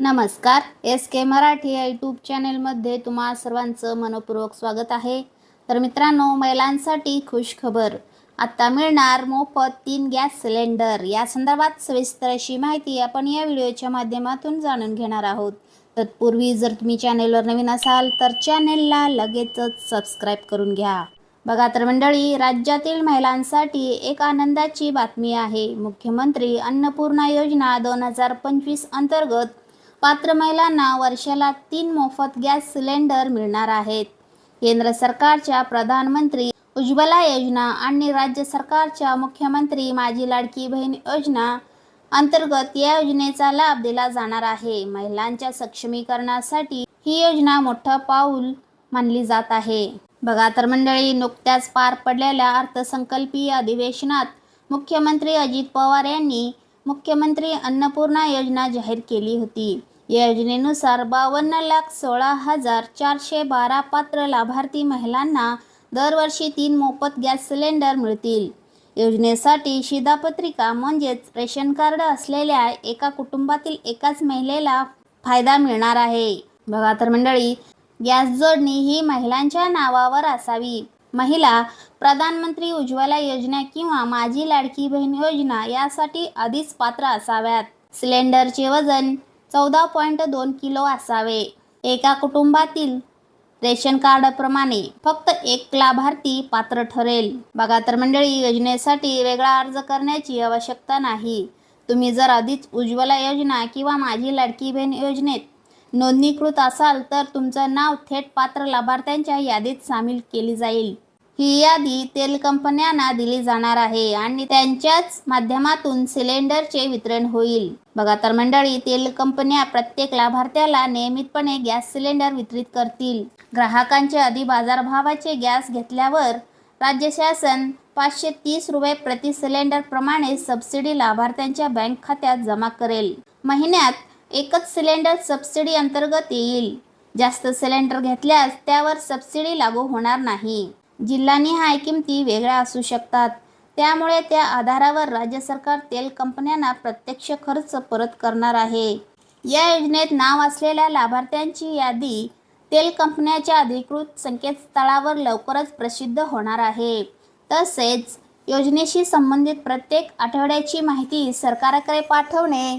नमस्कार. एस के मराठी या यूट्यूब चॅनेलमध्ये तुम्हा सर्वांचं मनपूर्वक स्वागत आहे. तर मित्रांनो महिलांसाठी खुश खबर. आत्ता मिळणार मोफत तीन गॅस सिलेंडर. या संदर्भात सविस्तर अशी माहिती आपण या व्हिडिओच्या माध्यमातून जाणून घेणार आहोत. तत्पूर्वी जर तुम्ही चॅनेलवर नवीन असाल तर चॅनेलला लगेचच सबस्क्राईब करून घ्या. बघा तर मंडळी राज्यातील महिलांसाठी एक आनंदाची बातमी आहे. मुख्यमंत्री अन्नपूर्णा योजना दोन हजार पंचवीस अंतर्गत पात्र महिलांना वर्षाला तीन मोफत गॅस सिलेंडर मिळणार आहेत. केंद्र सरकारच्या प्रधानमंत्री उज्ज्वला योजना आणि राज्य सरकारच्या मुख्यमंत्री माझी लाडकी बहीण योजना अंतर्गत या योजनेचा लाभ दिला जाणार आहे. महिलांच्या सक्षमीकरणासाठी ही योजना मोठं पाऊल मानली जात आहे. बघा तर मंडळी नुकत्याच पार पडलेल्या अर्थसंकल्पीय अधिवेशनात मुख्यमंत्री अजित पवार यांनी मुख्यमंत्री अन्नपूर्णा योजना जाहीर केली होती. या योजनेनुसार बावन्न लाख सोळा हजार चारशे बारा पात्र लाभार्थी महिलांना दरवर्षी तीन मोफत गॅस सिलेंडर मिळतील. योजनेसाठी शिधापत्रिका म्हणजेच रेशन कार्ड असलेल्या एका कुटुंबातील एकाच महिलेला फायदा मिळणार आहे. बघा तर मंडळी गॅस जोडणी ही महिलांच्या नावावर असावी. महिला प्रधानमंत्री उज्ज्वला योजना किंवा माझी लाडकी बहीण योजना यासाठी आधीच पात्र असाव्यात. सिलेंडरचे वजन चौदा पॉईंट दोन किलो असावे. एका कुटुंबातील रेशन कार्डप्रमाणे फक्त एक लाभार्थी पात्र ठरेल. बघा तर मंडळी योजनेसाठी वेगळा अर्ज करण्याची आवश्यकता नाही. तुम्ही जर आधीच उज्ज्वला योजना किंवा माझी लाडकी बहीण योजनेत नोंदणीकृत असाल तर तुमचं नाव थेट पात्र लाभार्थ्यांच्या यादीत सामील केली जाईल. ही यादी तेल कंपन्यांना दिली जाणार आहे आणि त्यांच्याच माध्यमातून सिलेंडरचे वितरण होईल. बघा तर मंडळी तेल कंपन्या प्रत्येक लाभार्थ्याला नियमितपणे गॅस सिलेंडर वितरित करतील. ग्राहकांचे आधी बाजारभावाचे गॅस घेतल्यावर राज्य शासन पाचशे तीस रुपये प्रति सिलेंडर प्रमाणे सबसिडी लाभार्थ्यांच्या बँक खात्यात जमा करेल. महिन्यात एकच सिलेंडर सबसिडी अंतर्गत येईल. जास्त सिलेंडर घेतल्यास त्यावर सबसिडी लागू होणार नाही. जिल्हानिहाय किमती वेगळ्या असू शकतात. त्यामुळे त्या आधारावर राज्य सरकार तेल कंपन्यांना प्रत्यक्ष खर्च परत करणार आहे. या योजनेत नाव असलेल्या लाभार्थ्यांची यादी तेल कंपन्याच्या अधिकृत संकेतस्थळावर लवकरच प्रसिद्ध होणार आहे. तसेच योजनेशी संबंधित प्रत्येक आठवड्याची माहिती सरकारकडे पाठवणे